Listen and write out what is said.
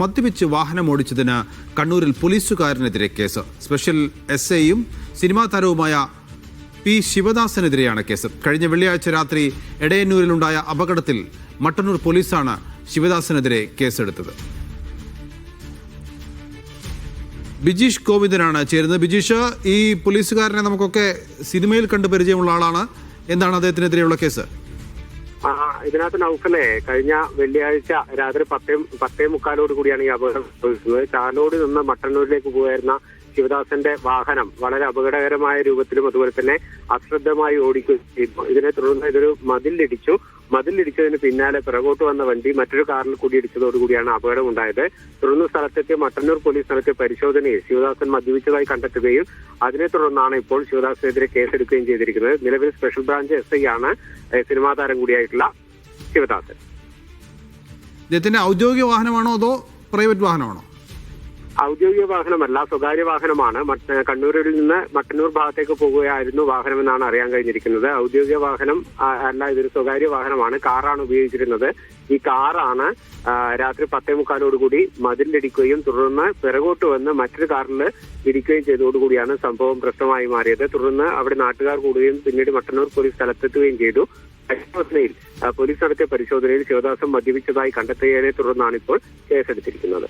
മദ്യപിച്ച് വാഹനം ഓടിച്ചതിന് കണ്ണൂരിൽ പോലീസുകാരനെതിരെ കേസ്. സ്പെഷ്യൽ എസ് ഐയും സിനിമാ താരവുമായ പി ശിവദാസനെതിരെയാണ് കേസ്. കഴിഞ്ഞ വെള്ളിയാഴ്ച രാത്രി എടയന്നൂരിലുണ്ടായ അപകടത്തിൽ മട്ടന്നൂർ പോലീസാണ് ശിവദാസനെതിരെ കേസെടുത്തത്. ബിജീഷ് ഗോവിന്ദനാണ് ചേരുന്നത്. ബിജീഷ് ഈ പോലീസുകാരനെ നമുക്കൊക്കെ സിനിമയിൽ കണ്ട് പരിചയമുള്ള ആളാണ്. എന്താണ് അദ്ദേഹത്തിനെതിരെയുള്ള കേസ്? ഇതിനകത്ത് നൗഫലെ കഴിഞ്ഞ വെള്ളിയാഴ്ച രാത്രി പത്തേ പത്തേ മുക്കാലോട് കൂടിയാണ് ഈ അപകടം സംഭവിക്കുന്നത്. ചാലോട് നിന്ന് മട്ടന്നൂരിലേക്ക് പോയിരുന്ന ശിവദാസന്റെ വാഹനം വളരെ അപകടകരമായ രൂപത്തിലും അതുപോലെ തന്നെ അശ്രദ്ധമായി ഓടിക്കുകയും ചെയ്തു. ഇതിനെ തുടർന്ന് ഇതൊരു മതിലിടിച്ചു. മതിലിടിച്ചതിന് പിന്നാലെ പിറകോട്ട് വന്ന വണ്ടി മറ്റൊരു കാറിൽ കൂടിയിടിച്ചതോടുകൂടിയാണ് അപകടം ഉണ്ടായത്. തുടർന്ന് സ്ഥലത്തെത്തിയ മട്ടന്നൂർ പോലീസ് നടത്തിയ പരിശോധനയിൽ ശിവദാസൻ മദ്യപിച്ചതായി കണ്ടെത്തുകയും അതിനെ തുടർന്നാണ് ഇപ്പോൾ ശിവദാസനെതിരെ കേസെടുക്കുകയും ചെയ്തിരിക്കുന്നത്. നിലവിൽ സ്പെഷ്യൽ ബ്രാഞ്ച് എസ് ഐ ആണ് സിനിമാ താരം കൂടിയായിട്ടുള്ള ശിവദാസൻ. ഔദ്യോഗിക വാഹനമാണോ അതോ പ്രൈവറ്റ് വാഹനമാണോ? ഔദ്യോഗിക വാഹനമല്ല സ്വകാര്യ വാഹനമാണ്. കണ്ണൂരിൽ നിന്ന് മട്ടന്നൂർ ഭാഗത്തേക്ക് പോകുകയായിരുന്നു വാഹനമെന്നാണ് അറിയാൻ കഴിഞ്ഞിരിക്കുന്നത്. ഔദ്യോഗിക വാഹനം അല്ല ഇതൊരു സ്വകാര്യ വാഹനമാണ്. കാറാണ് ഉപയോഗിച്ചിരുന്നത്. ഈ കാറാണ് രാത്രി പത്തേ മുക്കാലോടുകൂടി മതിലിടിക്കുകയും തുടർന്ന് പിറകോട്ട് വന്ന് മറ്റൊരു കാറിൽ ഇടിക്കുകയും ചെയ്തതോടുകൂടിയാണ് സംഭവം പ്രശ്നമായി മാറിയത്. തുടർന്ന് അവിടെ നാട്ടുകാർ കൂടുകയും പിന്നീട് മട്ടന്നൂർ പോലീസ് സ്ഥലത്തെത്തുകയും ചെയ്തു. പരിശോധനയിൽ പോലീസ് നടത്തിയ പരിശോധനയിൽ ശിവദാസം മദ്യപിച്ചതായി കണ്ടെത്തിയതിനെ തുടർന്നാണ് ഇപ്പോൾ കേസെടുത്തിരിക്കുന്നത്.